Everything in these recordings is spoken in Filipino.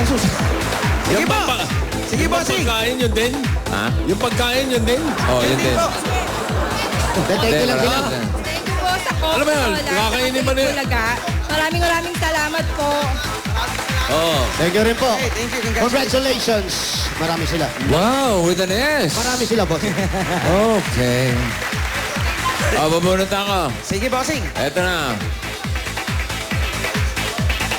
Ang susunod. Sige Yung po. Sige yung po, sige. pagkain yun din. Ha? Yung pagkain yun din. Oh, yun din. Thank you lang sila. Thank you po sa Coca-Cola. Ano ba yun? Kakainin ba nila? Maraming maraming salamat po. Oo. Thank you rin po. Okay, thank you. Congratulations. Congratulations. Marami sila. Wow, with an S. Marami sila, boss. Okay. Oh, babunot ako. Sige, bossing. Eto na.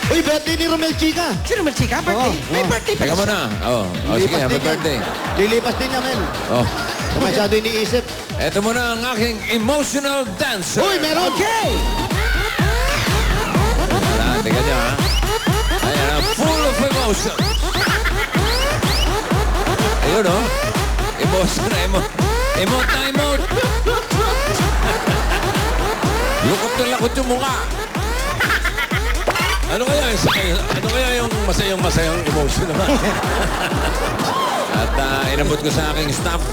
Uy, birthday ni Romel Chica. Sino man chika? Birthday? Oo, May oo. birthday pa Teka siya. muna. Oh, oh sige, Lilipas happy din yan. birthday. Lilipas din niya, men. Oh, Kung masyado iniisip. eto muna ang aking emotional dancer. Uy, meron! Okay. Ah, teka nyo, ha? Ayan, ah, full of emotion. Ayun, oh. Emotion na emo. Emote na emote. Lukot na lakot yung mukha. Ano kaya yung ano kaya yung masayang masayang emotion naman? At ah, inabot ko sa aking staff.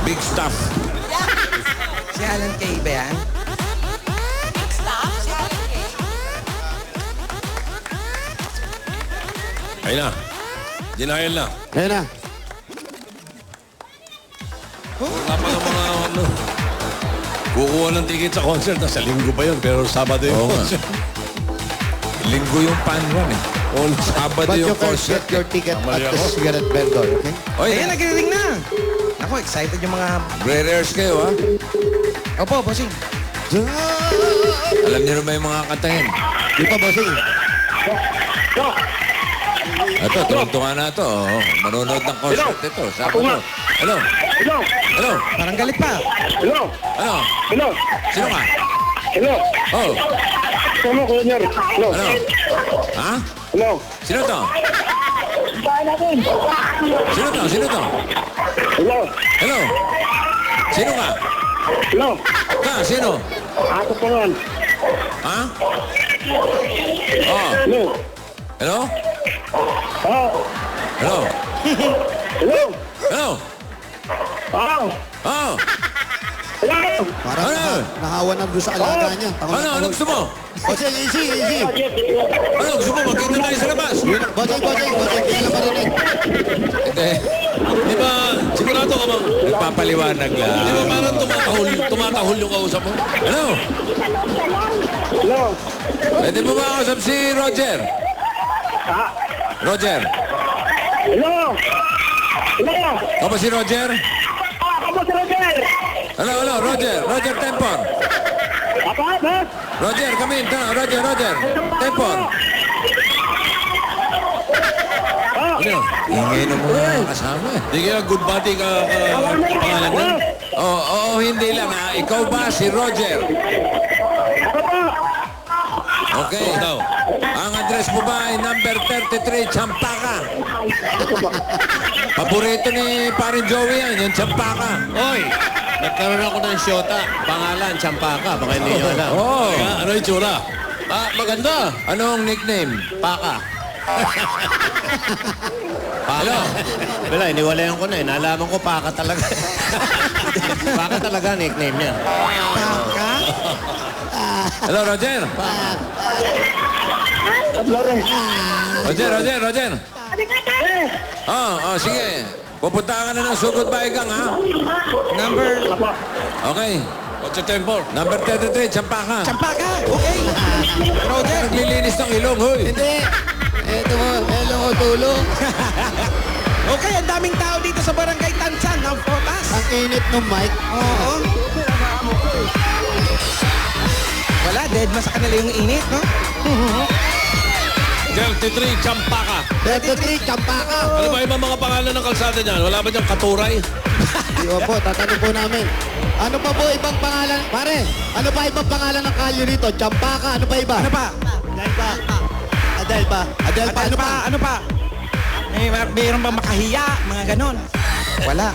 Big staff. Si Alan Kay ba yan? Ayun na. Denial na. Ayan na. Kukuha ng ticket sa concert na sa linggo pa yun, pero Sabado yung Oo nga. concert. Linggo yung pan run eh. All Sabado But you yung first concert. get your ticket Mali at the ako. cigarette vendor, okay? Oy, Ayan, nagre-ring na. Ako, excited yung mga... Breeders kayo ha. Opo, bossing. Alam niyo naman yung mga kantahin. Di pa, bossing. Ito, tulong-tunga na ito. Oh, manonood ng concert ito. Sabado. Hello? Hello? Hello? Parang galit pa. Hello? Ano? Hello? Sino ka? Hello? Oh, Sama ko Nyer. Hello? ano? Ha? Hello? Sino to? Sino to? Sino to? Hello? Hello? Sino ka? Hello? Ka, sino? Ako pa yan. Ha? Oh, Hello? hello? Ah, Hello? hello? Hello? Ah, Oh, hello? Parang Ano? naha- nahawa na doon sa alaga niya. Tawag ano? na Ano tawag. gusto mo? Bossing, easy, easy. Ano gusto mo? Magkita tayo sa labas. Bossing, bossing, bossing. Kaya na marinig. Hindi. Di ba, sigurado ka bang, Nagpapaliwanag di ba lang. parang tumatahol, tumatahol yung kausap mo? Ano? Hello? Pwede mo ba kausap si Roger? Roger? Hello? Hello? Ako ba si Roger? Si Roger. Hello, hello, Roger. Roger Tempor. Apa, boss? Roger, come in. Tara, Roger, Roger. Tempor. Ano? Ingay ng mga kasama eh. Di kaya good body ka, ka pangalan niya? Oo, oo, hindi lang ha. Ikaw ba si Roger? Okay. Oo daw. Ang address mo ba ay number 33, Champaka? Paborito ni parin Joey yan, yung Champaka. Hoy! Nagkaroon ako ng shota. Pangalan, Champaka. Baka hindi nyo alam. Oh, Kaya, ano yung tsura? Ah, maganda. anong nickname? Paka. Hello? Wala, iniwalayan ko na eh. Nalaman ko Paka talaga. Paka talaga nickname niya. Paka? Hello, Roger? Roger, Roger, Roger. Oh, oh, sige. Pupunta ka na ng Sugod Baigang, ha? Number... Okay. What's your temper? Number 33, Champaka. Champaka. Okay. Roger. Naglilinis ng ilong, hoy. Hindi. Eto mo, hello ko, tulong. Okay, ang daming tao dito sa Barangay Tansan ng Fortas. Ang init ng mic. Oo. Wala, dead ma sa kanila yung init, no? 33, Champaka. 33, Champaka. Ano ba ibang mga pangalan ng kalsada niyan? Wala ba diyang katuray? Di po, tatanong po namin. Ano pa po ibang pangalan? Pare, ano pa ibang pangalan ng kalyo rito? Champaka, ano pa iba? Ano pa? Adel pa. Adel pa. Adel pa, ano pa? Ano pa? May mayroon ba makahiya? Mga ganon. Wala.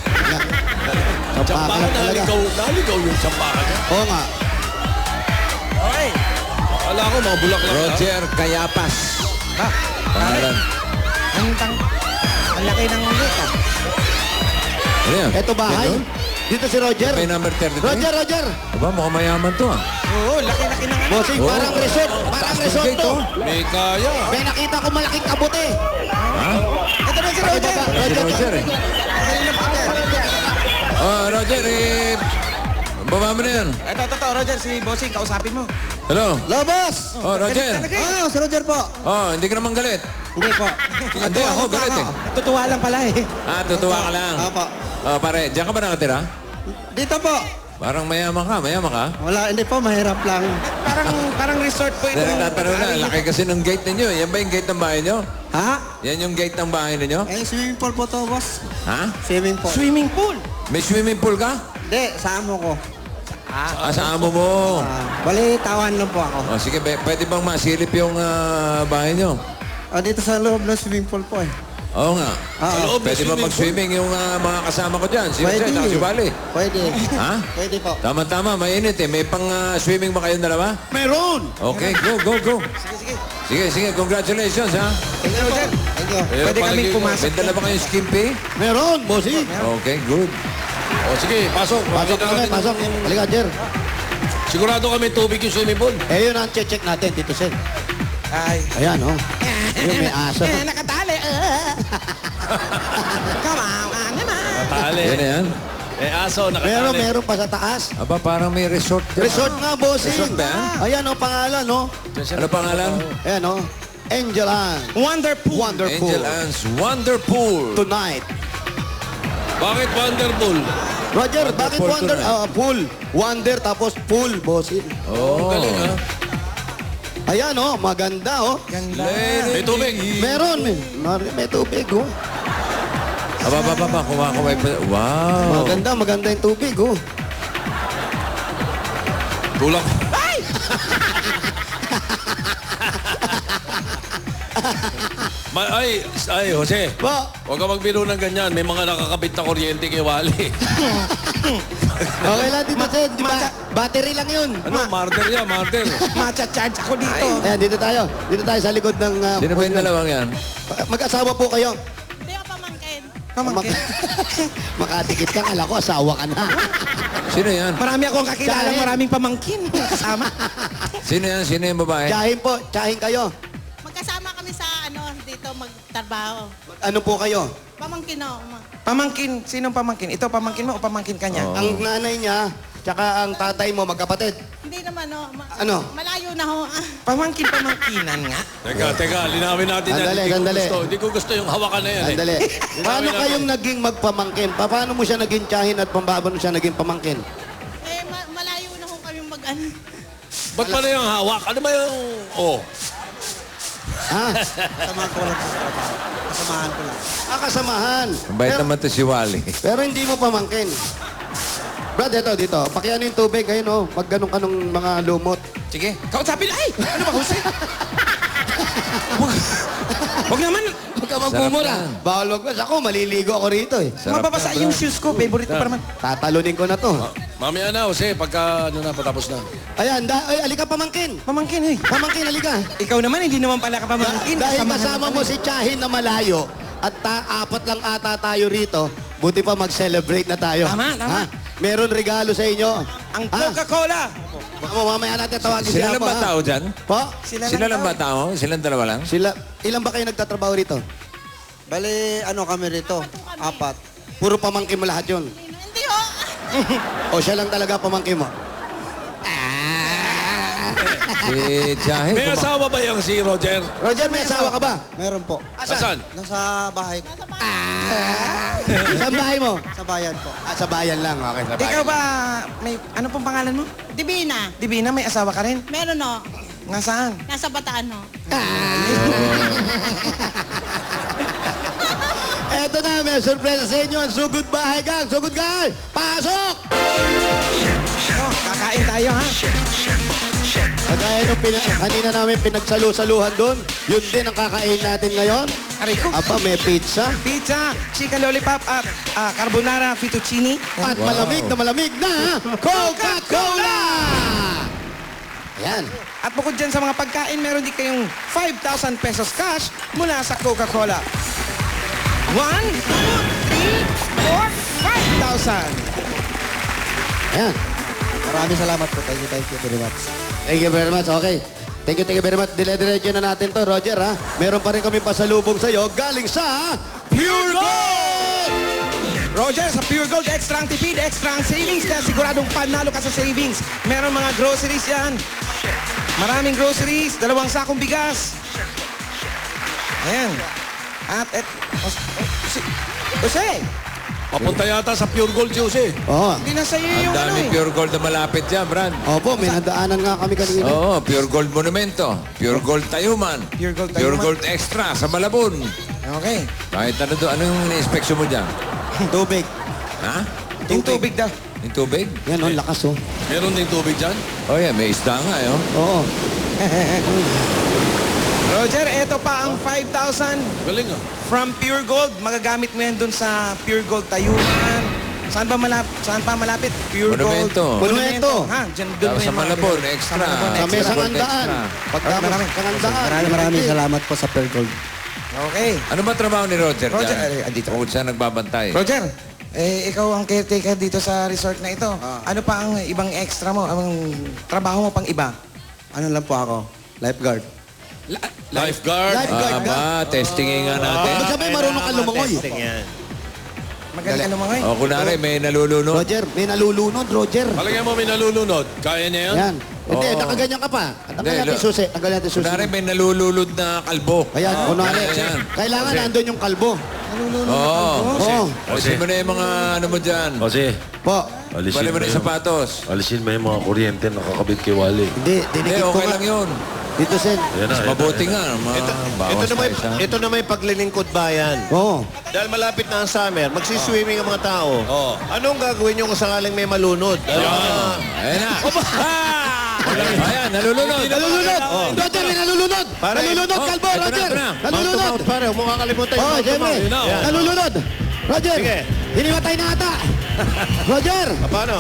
Champaka Champaka, lang talaga. naligaw, yung Champaka niya. Oo nga. Okay. Wala ko, mga bulaklak lang. Roger Cayapas. Ba? Pangalan. Ang tang... Ang laki ng ulit, ah. Ano yan? Ito bahay. Ganun? Dito si Roger. May number 33? Roger, Roger. Aba, mukhang mayaman to, ah. Oo, laki-laki ng ano. Bossing, parang resort. Parang resort to. May kaya. May nakita ko malaking kabuti. Ito na si Roger. Si Roger eh. Kanina pa Roger. Oh, Roger, eh... Baba mo na yan. Ito, ito, ito, Roger, si Bossing, kausapin mo. Hello? Lobos! Oh, Roger. Talaga eh. Ah, si Roger po. Oh, hindi ka naman galit. Hindi po. Hindi, ako galit eh. Tutuwa lang pala eh. Ah, tutuwa ka lang. Apo. Oh, pare, diyan ka ba nakatira? Dito po. Parang mayaman ka, mayaman ka. Wala, hindi po, mahirap lang. Parang parang resort po ito. Dahil nagtatanong na, laki kasi ng gate ninyo. Yan ba yung gate ng bahay nyo? Ha? Yan yung gate ng bahay ninyo? Eh, swimming pool po to, boss. Ha? Swimming pool. Swimming pool. May swimming pool ka? Hindi, sa amo ko. Ah, sa amo mo. Ah, bali, tawan lang po ako. Oh, sige, be- pwede bang masilip yung ah, bahay nyo? Ah, dito sa loob ng swimming pool po eh. Oo nga. Ah, loob ng Pwede ba swimming mag-swimming yung ah, mga kasama ko dyan? Si Jose, Pwede. si Bali. Pwede. Ha? Pwede po. Tama-tama, mainit eh. May pang-swimming ba kayong dalawa? Meron! Okay, go, go, go. Sige, sige. Sige, sige, congratulations ha. Thank you, Roger. Thank you. Pwede kaming pumasok. May dala ba kayong skimpy? Meron, bossing. Okay, good. O sige, pasok. Pasok kami, natin. pasok. Halika, Jer. Sigurado kami tubig yung swimming pool. Eh, yun ang check natin dito, Sen. Ay. Ayan, oh. Yung may aso. Eh, nakatali. Come on, ano na. Natali. Yan na yan. Eh, aso, nakatali. Meron, meron pa sa taas. Aba, parang may resort dyan. Resort nga, bossing. Resort ba yan? Ayan, oh, pangalan, oh. Ano pangalan? Ayan, oh. Angel Ann. Wonderful. Wonderful. Angel Ann's Wonderpool. Tonight. Bakit wonderful? Roger, bakit Wonderful wonder? tonight. Ah, pool. Wonder tapos pool, bossing. Oh. Galing ha. Ayan, oh. Maganda, oh. Ganda. May tubig. Meron, may, may- may tubig, oh. Aba, aba, aba, kumakamay pa. Wow. Maganda, maganda yung tubig, oh. Tulak. Ma ay, ay, Jose. Ba, Huwag ka magbiro ng ganyan. May mga nakakabit na kuryente kay Wally. okay lang dito, Sen. Di ba? Battery lang yun. ano, martyr yan, martyr. Macha-charge ako dito. Ayan, dito tayo. Dito tayo sa likod ng... ah, Sino ba yung dalawang yan? Mag-asawa po kayo. Hindi ako pamangkin. Pamangkin. Makadikit ka, kala ko asawa ka na. Sino yan? Marami akong kakilala, Dahil- maraming pamangkin. Kasama. Sino yan? Sino yung babae? Tsahin po, tsahin kayo. Dito magtrabaho. Ano po kayo? Pamangkin ako. ma. Pamangkin. Sinong pamangkin? Ito pamangkin mo o pamangkin ka niya? Ang nanay niya, tsaka ang tatay mo, magkapatid. Hindi naman no. Ma- Ano? Malayo na ho. Pamangkin, pamangkinan nga. Teka, teka, linawin natin yan. Sandali, Hindi ko sandali. gusto, hindi ko gusto yung hawakan na yan eh. Andali. Paano kayong naging magpamangkin? Pa- Paano mo siya naging tsahin at pambaba mo siya naging pamangkin? eh ma- malayo na ho kami mag ano. Ba't pala yung hawak? Ano ba yung... Oh. Ha? Kasamahan ko lang sa trabaho. Kasamahan ko lang. Ah, kasamahan. Ang bait Pero, naman to si Wally. pero hindi mo pamangkin. Brad, ito, dito. Pakiano yung tubig. Ayun, oh. Magganong ka ng mga lumot. Sige. Kausapin. Ay! Ano ba, Jose? Huwag Huwag naman. Huwag ka magmumura. Sarap yan. Bawal wag Ako, maliligo ako rito eh. Sarap Mababasa yan, yung shoes ko. Favorite ko pa naman. Tatalunin ko na to. Mamaya na, Jose, pagka ano na, patapos na. Ayan, da ay, alika pamangkin. Pamangkin eh. Pamangkin, alika. Ikaw naman, hindi naman pala ka pamangkin. Dahil kasama mo si Chahin na malayo at ta- apat lang ata tayo rito, buti pa mag-celebrate na tayo. Tama, tama. Ha? Meron regalo sa inyo. Ang Ha? Coca-Cola. Mo, mamaya natin tawagin Sila siya lang po, ba ha? tao dyan? Po? Sila, Sila lang ba tao? Silang dalawa lang? Sila, ilan ba kayo nagtatrabaho rito? Bali, ano kami rito? Apat. Puro pamangkin mo lahat yun. O siya lang talaga pamangkin mo? Si Jahe. May kuma- asawa ba yung si Roger? Roger, may asawa ka ba? Meron po. Asan? Nasa bahay. Saan bahay mo? Sa bayan po. Ah, sa bayan lang. Okay, sa bayan. Ikaw ba, may, ano pong pangalan mo? Divina. Divina, may asawa ka rin? Meron ho. Nga saan? Nasa Bataan ho. Eto na, may surpresa sa inyo. Ang sugod bahay gang. Sugod gang. Pasok! Oh, kakain tayo ha? Kagaya nung pina, kanina namin pinagsalu-saluhan doon, yun din ang kakain natin ngayon. Aray ko. Aba, may pizza. Pizza, chicken lollipop at ah, carbonara fettuccine. At malamig na malamig na Coca-Cola! Ayan. At bukod dyan sa mga pagkain, meron din kayong 5,000 pesos cash mula sa Coca-Cola. 1, 2, 3, 4, 5,000. Ayan. Maraming salamat po. Thank you, thank you very much. Thank you very much. Okay. Thank you, thank you very much. Dire-diretso na natin to, Roger, ha? Meron pa rin kami pasalubong sa'yo galing sa Pure Gold! Roger, sa Pure Gold, extra ang tipid, extra ang savings, kaya siguradong panalo ka sa savings. Meron mga groceries yan. Maraming groceries, dalawang sakong bigas. Ayan. At, et, os, si, Jose, Papunta yata sa Pure Gold, Jose. Oo. hindi na sa'yo Ang yung ano dami eh. pure gold na malapit dyan, Brad. Opo, may nadaanan nga kami kanina. Oo, pure gold monumento. Pure gold tayuman. Pure Gold Pure Tayuman. gold extra sa Malabon. Okay. Kahit ano doon, anong ina-inspeksyon mo dyan? Tubig. Ha? Yung tubig daw. Yung tubig? Yan, oh, lakas, oh. Meron ding tubig dyan. Oh yeah, may isda nga, eh. oh. Oo. Roger, eto pa ang 5,000 Galing ah. from Pure Gold. Magagamit mo yan dun sa Pure Gold Tayuman. Saan ba malapit? Saan pa malapit? Pure Monumento. Gold. Monumento. Ha, dyan dun Tapos sa Malabon, extra. Sa Sa Gold andaan. extra. Pagtapos Maraming- ng andaan. Maraming maraming salamat po sa Pearl Gold. Okay. Ano ba trabaho ni Roger, Roger, dyan? eh, andito. Bukod siya nagbabantay. Roger, eh, ikaw ang caretaker dito sa resort na ito. Ano pa ang ibang extra mo? Ang trabaho mo pang iba? Ano lang po ako? Lifeguard. Lifeguard. Lifeguard Ah, ka. ba, testingin nga natin. Ibig sabihin, marunong ka lumangoy. Magaling ano mga O, Oh, kunwari, may nalulunod. Roger, may nalulunod, Roger. Palagay mo may nalulunod. Kaya niya yan? Yan. Hindi, Oo. nakaganyan ka pa. Tanggal Hindi, natin lo- susi. Tanggal natin susi. Kunwari, may nalululod na kalbo. Ayan, kunwari. Ayan. Kailangan nandun yung kalbo. Oo. Oo. Alisin mo na yung mga ano mo dyan. Kasi, Po. alisin Bali mo mo, na yung yung, sapatos. alisin mo yung mga kuryente na kakabit kay Wally. Hindi, Hindi, dinikit ko okay nga. lang yun. Dito, Sen. Ayan na, ayan na, Mabuti ayan nga. Ma Ito, ito, na may, ito na may paglilingkod bayan. Oo. Dahil malapit na ang summer, magsiswimming ang mga tao. Oo. Anong gagawin nyo kung sakaling may malunod? Ah, Ayan na. Ayan, nalulunod. Nalulunod! Roger, may nalulunod! Pare. Nalulunod, Oh, kalbo, ito na, Roger! Nalulunod! mouth, pare. Huwag kakalimutan yung Oh. Yan. Nalulunod! Roger! Sige. Hinimatay na ata! Roger! Ah, Paano?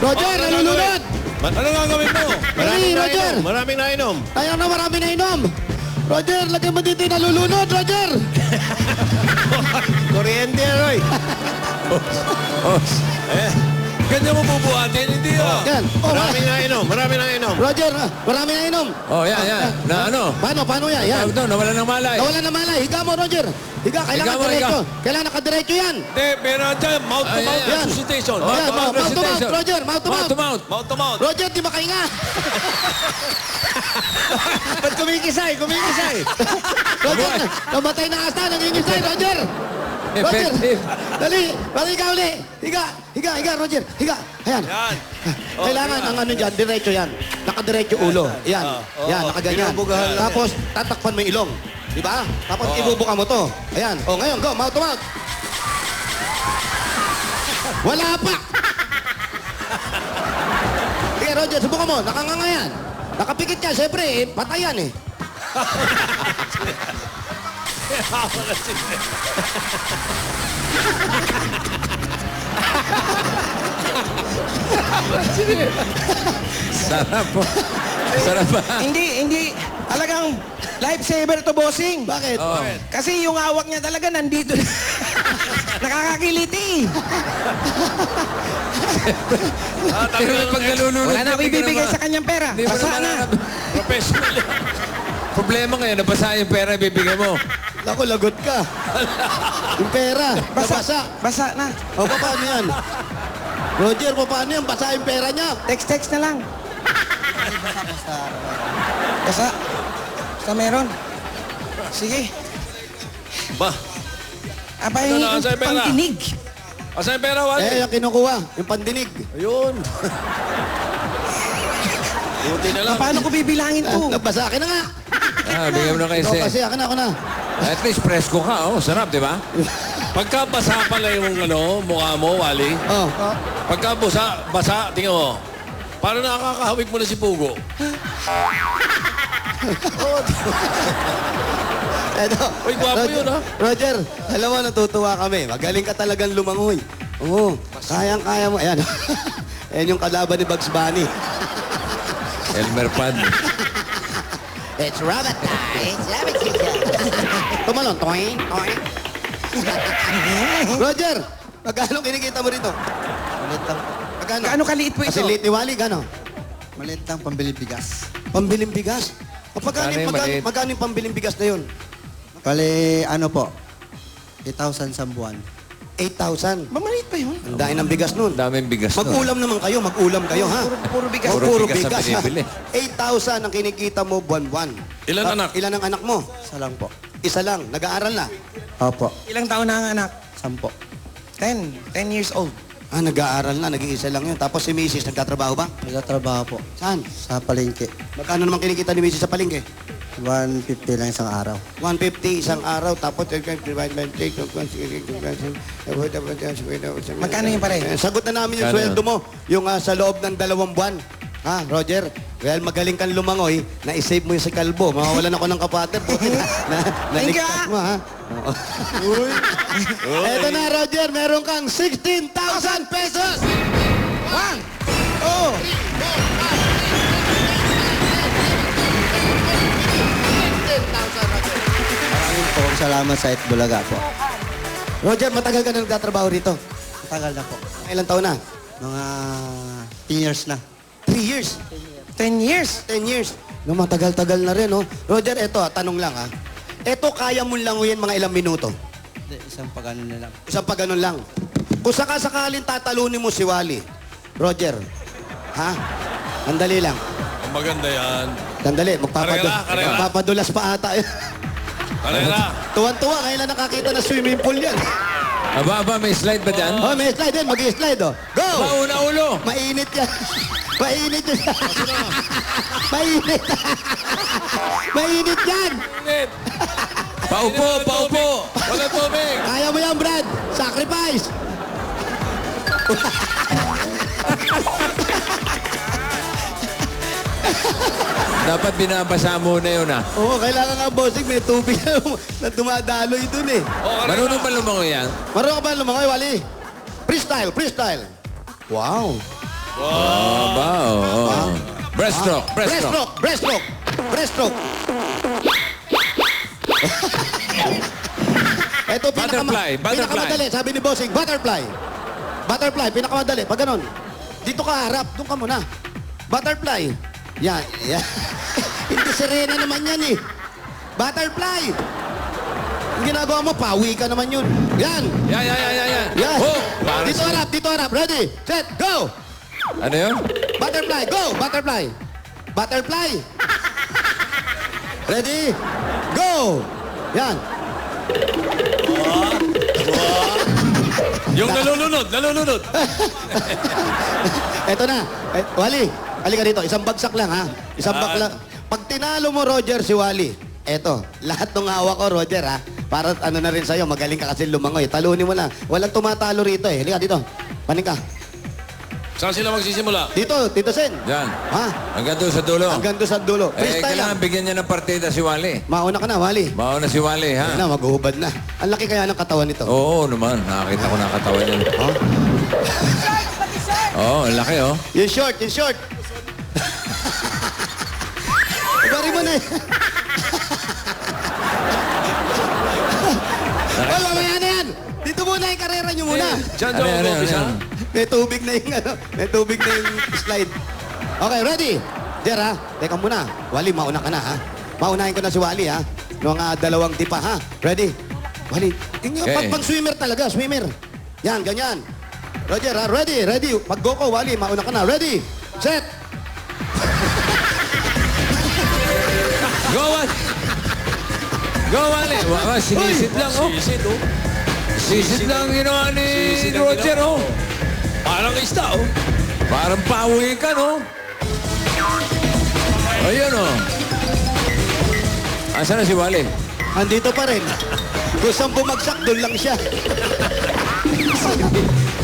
Roger, nalulunod! Ano gagawin mo? Maraming Roger. nainom. Maraming nainom. Tayo na marami na inom! Roger, lagyan mo dito yung nalulunod, Roger! Kuryente, Roy. Oh, Ganyan mo bubuhatin, hindi ah. Yan. Oh, Maraming nainom. Maraming nainom. Roger, ah, marami na inom! oh, yan, yan. Na ano? Paano, paano yan? Yan. Doon, nawala ng malay. Nawala na malay. Higa mo, Roger. Higa, kailangan Higa mo, diretso. higa. Kailangan nakadiretso yan. Hindi, meron dyan. Mouth to mouth ay, ay. resuscitation. Oh, Yan, to mouth mouth to mouth. Roger. Mouth to Mouth mouth. to mouth. Mouth to mouth. Roger, di makahinga. Ba't kumikisay? Kumikisay. Roger, namatay na asa. Nangingisay, Roger. Eh, Roger, Effective. dali. Dali ka uli. Higa, higa, higa, Roger. Higa. Ayan. Yan. Kailangan ang ano dyan, diretso yan. Nakadiretso ulo. Yan. Yan, nakaganyan. Tapos, tatakpan mo yung ilong. Di ba? Tapos, ibubuka mo to. Ayan. O, ngayon, go. Mouth to mouth. Wala pa. Sige, Roger, subukan mo. Nakanganga yan. Nakapikit ka. Siyempre, eh, patay yan eh. Sarap po. Sarap ba? hindi, hindi. Talagang lifesaver to bossing. Bakit? Oh. Kasi yung hawak niya talaga nandito. Nakakakiliti. Pero pag nalulunod, Wala na ako ibibigay sa kanyang pera. Hindi mo Basa naman na. alam. Professional yan. Problema ngayon, nabasa yung pera, ibibigay mo. Naku, lagot ka. Yung pera, Basa. nabasa. Basa na. O, paano yan? Roger, paano yan? Basa yung pera niya. Text-text na lang. Basa. Basta meron. Sige. Ba, Abay, Ano na, asa yung pera? pangkinig. asan yung pera, Wally? Eh, yung kinukuha, yung pandinig. Ayun. Buti na lang. Paano ko bibilangin Ah, to? nabasa akin na nga. Ah, bigyan mo na kay Ikaw Sen. kasi, akin na, ako na. At least presko ka, oh. Sarap, di ba? Pagka basa pala yung ano, mukha mo, Wally. Oh. Pagka basa, basa, tingnan mo. Parang nakakahawig mo na si Pugo. Eto. Uy, gwapo Roger- yun, ha? Roger, alam mo, natutuwa kami. Magaling ka talagang lumangoy. Oo, kayang-kaya mo. Ayan. Ayan yung kalaban ni Bugs Bunny. Elmer Pan. It's rabbit time. It's rabbit season. Tumalon. Toing, toing. Roger, magkano kinikita mo rito? Ulit lang. Magkano? Gaano kaliit po Kasi ito? liit ni Wally, gano? Maliit lang pambili bigas. Pambiling bigas. O, Magkano Magkano, yung, magkano, maliit? magkano yung pambiling bigas na yun? Bali, ano po, 8,000 sa buwan. 8,000. Mamaliit pa yun. Ang dahil ng bigas nun. Ang daming bigas nun. Mag-ulam naman kayo, mag-ulam kayo, ha? Puro, puro bigas. O, Puro puro bigas bigas, ang ha? binibili. 8,000 ang kinikita mo buwan-buwan. Ilan anak? Ilan ang anak mo? Isa lang po. Isa lang. Nag-aaral na. Opo, Ilang taon na ang anak? sampo. 10. 10 years old. Ah, nag-aaral na. Nag-iisa lang yun. Tapos si Mrs. nagtatrabaho ba? Nagtatrabaho po. Saan? Sa palengke. Magkano naman kinikita ni Mrs. sa palengke? 150 lang isang araw. 150 isang araw, tapos... Magkano yung pare? Sagot na namin yung sweldo mo, yung ah, sa loob ng dalawang buwan. Ha, Roger? Well, magaling kang lumangoy, na-save mo yung si Kalbo. Mawawalan ako ng kapater. Buti na, na, na-ligtas ah. mo, ha? Uy. Eto na, Roger. Meron kang 16,000 pesos! One! Oh! Maraming po, salamat sa Itbulaga po. Roger, matagal ka na nagtatrabaho rito. Tagal na po. Ilang taon na? Mga 10 years na. 3 years. 10 years. 10 years. No, matagal-tagal na rin, no? Roger, eto, ah, tanong lang, ha? Eto, kaya mo languyin mga ilang minuto? Hindi, isang pagano na lang. Isang pa ganun lang. Kung sakasakaling tatalunin mo si Wally, Roger, ha? Andali lang. Ang maganda yan. Sandali, magpapadu Karela, karela. magpapadulas pa ata. Karera. Tuwan-tuwa, lang nakakita na swimming pool yan. Aba, aba, may slide ba dyan? Oh, may slide din, mag-slide, oh. Go! Mauna ulo. Mainit yan. Mainit yan. Mainit. Mainit yan. Paupo, paupo. Wala tubig. Kaya mo yan, Brad. Sacrifice. Dapat binabasa muna yun ah. Oo, kailangan nga, bossing. May tubig na dumadaloy dun eh. Marunong ba lumangoy yan? Marunong ka ba lumangoy, Wally? Freestyle, freestyle. Wow. Aba, oo. Breaststroke, breaststroke. Breaststroke, breaststroke. Breaststroke. Ito, Butterfly, butterfly. pinakamadali. Sabi ni Bossing, butterfly. Butterfly, pinakamadali. Pag ganun. Dito ka harap, doon ka muna. Butterfly. Yan, yan. Hindi sirena naman yan eh. Butterfly. Ang ginagawa mo, pawi ka naman yun. Yan. Yan, yan, yan, yan, yan. Oh, parang dito harap, dito harap. Ready, set, go. Ano yun? Butterfly, go! Butterfly! Butterfly! Ready? Go! Yan. Yung nalulunod, nalulunod. Eto na. Eh, Wally, halika dito. Isang bagsak lang, ha? Isang Ah. bag lang. Pag tinalo mo, Roger, si Wally, eto, lahat ng hawak ko, Roger, ha? Para ano na rin sa'yo, magaling ka kasi lumangoy. Talunin mo na. Walang tumatalo rito, eh. Halika dito. Paning ka. Saan sila magsisimula? Dito, Tito Sen. Yan. Ha? Hanggang doon sa dulo. Hanggang doon sa dulo. Eh, Freestyle kailangan lang. bigyan niya ng partida si Wally. Mauna ka na, Wally. Mauna si Wally, ha? Yan na, maghuhubad na. Ang laki kaya ng katawan nito. Oo naman, nakakita ko na ang katawan niya. Oo, ang laki oh. Yung short, yung short. Bari mo na eh. Wala, mamaya na yan. Dito muna yung karera nyo muna. Diyan Ano daw yan, ano mag-umpisa. yan? May tubig na yung ano, may tubig na yung slide. Okay, ready? Jer ha, teka muna. Wally, mauna ka na ha. Maunahin ko na si Wally ha. Noong ah, dalawang tipa ha. Ready? Wally, tingnan Okay. pag, pag swimmer talaga, swimmer. Yan, ganyan. Roger ha, ready, ready. Pag go ko, Wally, mauna ka na. Ready, set. Go, Wally! Go, Wally! Wow, sinisid lang oh. Sisid, oh. Sisid lang ang ginawa ni Roger oh. Parang isda, oh. Parang pawi ka no. Ayun oh. Asan na si Wally? Andito pa rin. Kung saan bumagsak, doon lang siya.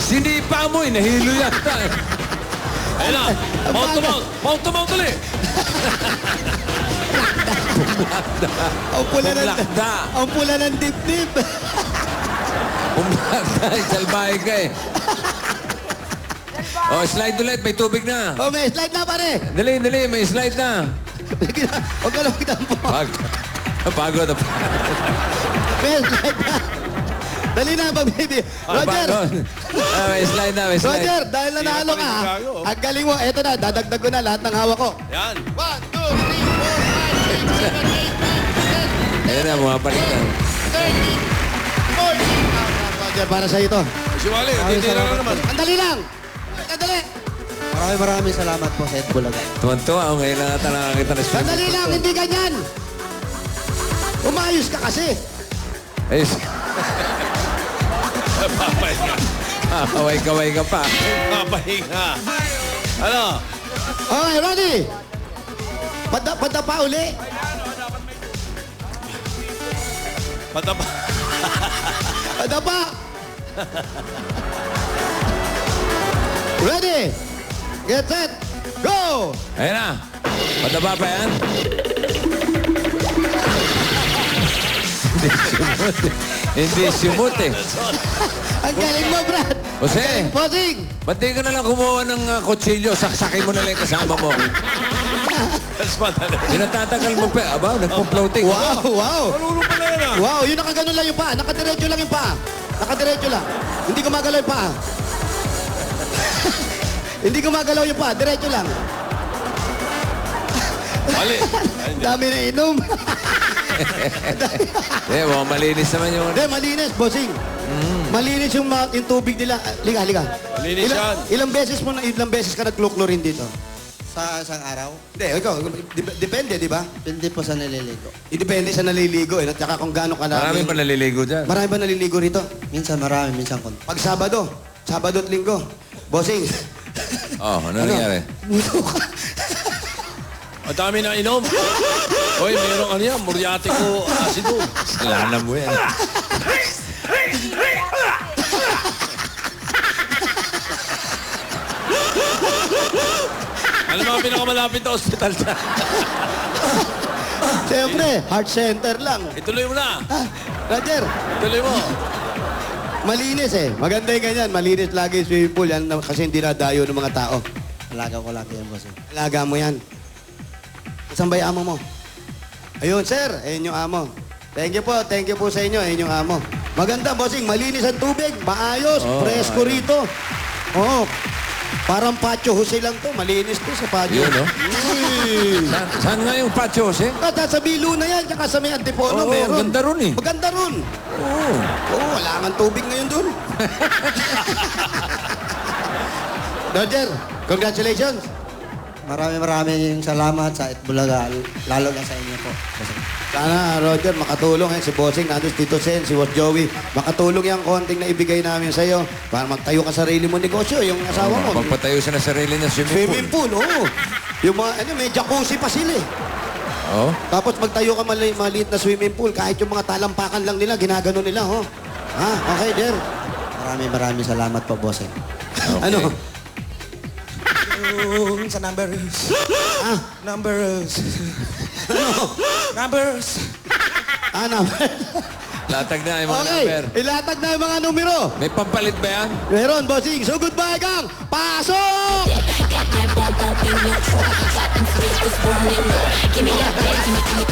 Sinipa mo eh, nahilo yata eh. Ayun na. Mount to mount. Mount to mount ulit. Ang pula ng, Bumlakda. ang pula ng dibdib. Umlakda, salbahe ka eh. Oh, slide ulit, may tubig na. oh, may slide na pare. Dali, dali, may slide na. Huwag ka lang magtampo. Pag, pagod. May slide na. Dali na, baby. Ah, Roger. Ah, may slide na, may slide. Roger, dahil nanalo ka, ang galing mo. Eto na, dadagdag ko na lahat ng hawak ko. Yan. 1, 2, 3, 4, 5, 6, 7, 8, 9, 10, Ayan na, mga na. 13, 14. Roger, para sa ito. Si Wally, hindi na naman. Andali lang. Maraming maraming salamat po sa Ed Bulaga. Tuwan-tuwa, oh, ngayon lang ata nakakita na swimming Sandali lang, hindi ganyan. Umayos ka kasi. Ayos. Papahinga. Ah, kaway-kaway ka pa. Papahinga. Ano? Okay, ready? Pada, pada pa uli. Patapa. Pada pa. Ready? Get set. Go! Ayan na. Pataba pa yan. Hindi simut eh. Eh. Ang galing mo, Brad. Jose, Posing. ba't di ka na lang kumuha ng uh, kutsilyo? Saksakin mo na lang yung kasama mo. Mas madali. Pinatatagal mo pa. Aba, nagpo-floating. Wow, wow. Marunong pala yan ah. Wow, yun nakaganon lang yung paa. Nakadiretso lang yung paa. Nakadiretso lang. Hindi gumagalaw yung paa. Hindi gumagalaw yung paa. Diretso lang. Wally. Dami na inom. Eh, mga malinis naman yung... Hindi, malinis, bossing. Malinis yung, mga, yung tubig nila. Ah, Liga, liga. Malinis ilang, yan. Ilang beses mo na, ilang beses ka nagklo-chlorine dito? Sa isang araw, Hindi, ikaw, dip- depende, di ba? hindi po sa nililigo. Depende sa naliligo, eh, at saka kung gaano ka Marami pa naliligo dyan. Marami ba naliligo rito? Minsan marami, minsan konti. Pag Sabado, Sabado at Linggo. Bossing, Oh, ano nangyari? muso ka. Ang dami na inom. Hoy, meron ano yan, muriatico acido. Lana mo yan. Ano mga pinakamalapit na ospital dyan? Siyempre, heart center lang. Ituloy mo na. Ah, Roger, Ituloy mo. Malinis eh. Maganda yung ganyan. Malinis lagi yung swimming pool. Yan na- kasi hindi nadayo ng mga tao. Alaga ko lagi yan, boss. Alaga mo yan. Saan ba yung amo mo? Ayun, sir. Ayun yung amo. Thank you po. Thank you po sa inyo. Ayun yung amo. Maganda, bossing. Malinis ang tubig. Maayos. Oh, Presko rito. Oo. Parang Pacho Jose lang to. Malinis to sa Pacho. Yun, no? Uy. Saan, saan nga yung pachos eh? At sa Bilo na yan, tsaka sa may Antipono, Oo, meron. ganda ron eh. Maganda ron. Oo. Oo, wala nga tubig ngayon dun. Roger, congratulations. Maraming maraming salamat sa Ed Bulaga, lalo na sa inyo po. Boss. Sana, Roger, makatulong yan. Si Bossing, nandun si Tito Sen, si Was Joey. Makatulong yung konting na ibigay namin sa iyo para magtayo ka sarili mo negosyo, yung asawa mo. Pagpatayo siya ng sarili niya swimming Swimming pool. pool, oo. Yung mga, ano, may jacuzzi pa sila eh. Oh. Tapos magtayo ka mali, maliit na swimming pool, kahit yung mga talampakan lang nila, ginagano nila, oh. Ha? Okay, Der. Maraming maraming salamat po, boss. Ano? Yung sa numbers. Ah, Numbers. ano? Numbers. ano? Latag na yung mga okay, number. ilatag na yung mga numero. May pampalit ba yan? Meron, bossing. So, goodbye, gang. Pasok! Panalo kayo,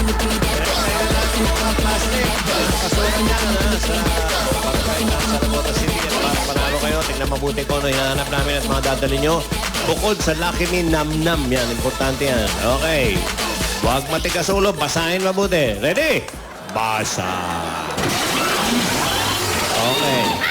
tingnan mabuti ko ano hinahanap namin at mga dadali nyo. Bukod sa Lucky Me Nam Nam, yan, importante yan. Okay. Huwag matigas ulo, basahin mabuti. Ready? Basa. Okay.